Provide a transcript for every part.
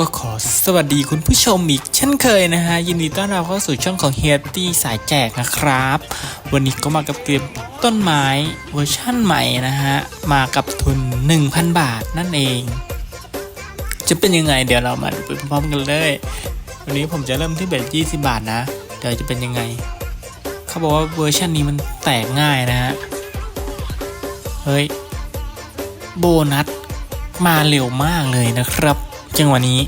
ก็ขอสวัสดีคุณผู้ชมอีกเช่นเคยนะฮะ ยินดีต้อนรับเข้าสู่ช่องของเฮียตี้สายแจกนะครับ วันนี้ก็มากับเกมต้นไม้เวอร์ชั่นใหม่นะฮะ มากับทุน 1,000 บาทนั่นเอง จะเป็นยังไงเดี๋ยวเรามาดูพร้อมกันเลย วันนี้ผมจะเริ่มที่เบ็ด20 บาทนะ เดี๋ยวจะเป็นยังไง เขาบอกว่าเวอร์ชันนี้มันแตกง่ายนะฮะ เฮ้ย โบนัสมาเร็วมากเลยนะครับ จังหวะนี้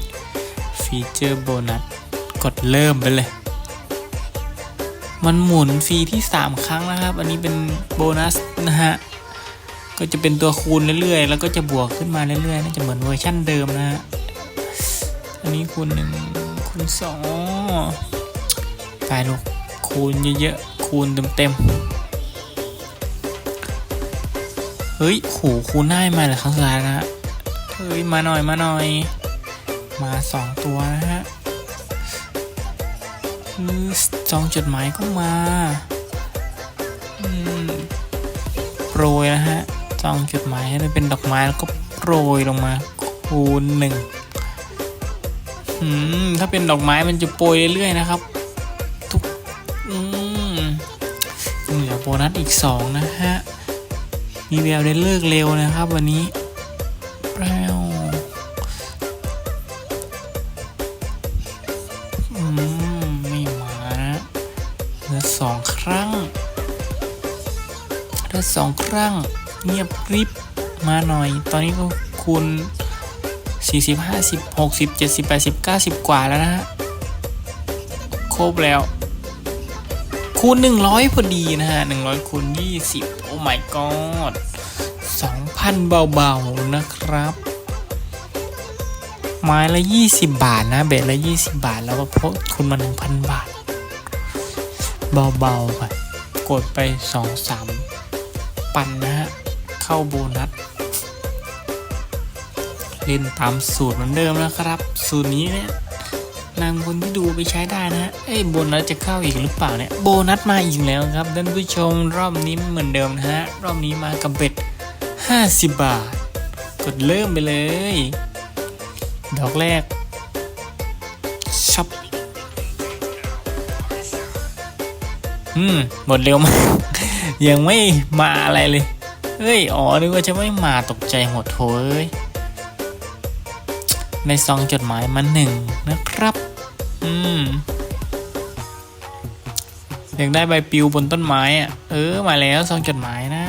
ฟีเจอร์โบนัสกดเริ่มไปเลย มันหมุนฟรีที่ 3 ครั้งนะครับ อันนี้เป็นโบนัสนะฮะ ก็จะเป็นตัวคูณเรื่อยๆ แล้วก็จะบวกขึ้นมาเรื่อยๆ น่าจะเหมือนเวอร์ชั่นเดิมนะฮะ อันนี้คูณหนึ่งคูณสองไปลูกคูณเยอะๆ คูณเต็มๆ เฮ้ยโหคูณได้มาเลยครั้งสุดท้ายนะฮะ เฮ้ย มาหน่อยมาหน่อย มาสองตัวนะฮะอือซองจดหมายก็มาโปรยนะฮะซองจดหมายให้มันเป็นดอกไม้แล้วก็โปรยลงมาคูณหนึ่งถ้าเป็นดอกไม้มันจะโปรยเรื่อยๆนะครับ ทุกอืมเหลือโบนัสอีกสองนะฮะ มีแววได้เลิกเร็วนะครับ วันนี้แปลว สองครั้ง เงียบกริบมาหน่อย ตอนนี้ก็คูณ40 50 60 70 80 90 กว่าแล้วนะฮะ ครบแล้ว คูณ 100 พอดีนะฮะ 100 คูณ 20 โอ้ my god 2,000 เบาๆ นะครับ ไม้ละ 20 บาทนะ เบ็ดละ 20 บาท แล้วก็พคุณมา 1,000 บาท เบาๆไปกดไป 2-3 ปันนะฮะ เข้าโบนัส เล่นตามสูตรเหมือนเดิมนะครับ สูตรนี้เนี่ยนางคนที่ดูไปใช้ได้นะฮะเอ้ยโบนัสจะเข้าอีกหรือเปล่าเนี่ย โบนัสมาอีกแล้วครับท่านผู้ชมรอบนี้เหมือนเดิมนะฮะ รอบนี้มากับเบ็ด 50 บาท กดเริ่มไปเลย ดอกแรกชับอืม หมดเร็วมาก ยังไม่มาอะไรเลยเฮ้ย อ๋อ นึกว่าจะไม่มาตกใจหดโถเอ้ยในซองจดหมายมาหนึ่งนะครับ อืมอยากได้ใบปลิวบนต้นไม้อะ เออ มาแล้วซองจดหมายนะ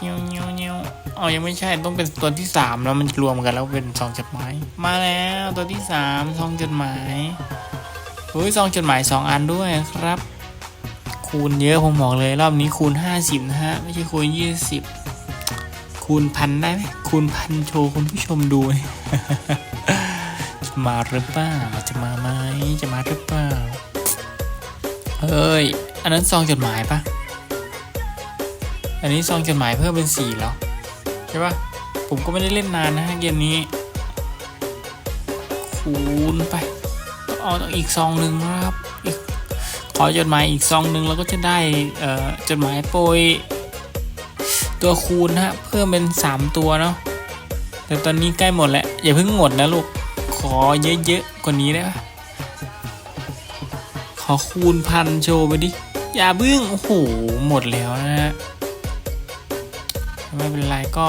เงี้ยวเงี้ยวเงี้ยวอ๋อ ยังไม่ใช่ ต้องเป็นตัวที่สามแล้วมันรวมกันแล้วเป็นซองจดหมาย มาแล้วตัวที่สามซองจดหมายเฮ้ยซองจดหมายสองอันด้วยครับ คูณเยอะผมบอกเลยรอบนี้คูณห้าสิบนะฮะ ไม่ใช่คูณยี่สิบคูณพันได้ไหมคูณพันโชว์คุณผู้ชมดูมจะมาหรือเปล่าจะมาไหมจะมาหรือเปล่าเฮ้ย อันนั้นซองจดหมายปะอันนี้ซองจดหมายเพิ่มเป็นสี่แล้วใช่ปะผมก็ไม่ได้เล่นนานนะฮะเกมนี้ คูณไปเอาองอีกซองหนึ่งนะครับอีก ขอจดหมายอีกซองหนึ่งแล้วก็จะได้จดหมายโปรยตัวคูณนะฮะเพิ่มเป็นสามตัวเนาะแต่ตอนนี้ใกล้หมดแล้ว อย่าเพิ่งหมดนะลูก ขอเยอะๆกว่านี้ได้ปะขอคูณพันโชว์ไปดิ อย่าเพิ่งโอ้โห หมดแล้วนะฮะไม่เป็นไรก็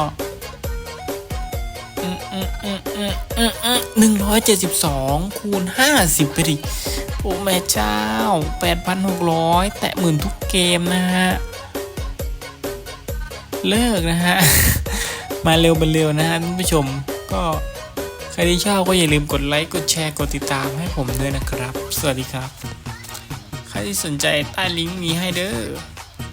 หนึ่งร้อยเจ็ดสิบสองคูณห้าสิบไปดิ โอ้แม่เจ้าแปดพันหกร้อยแตะหมื่นทุกเกมนะฮะ เลิกนะฮะ มาเร็วเป็นเร็วนะฮะท่านผู้ชมก็ใครที่ชอบก็อย่าลืมกดไลค์ กดแชร์ กดติดตามให้ผมด้วยนะครับ สวัสดีครับ ใครที่สนใจใต้ลิงก์มีให้เด้อ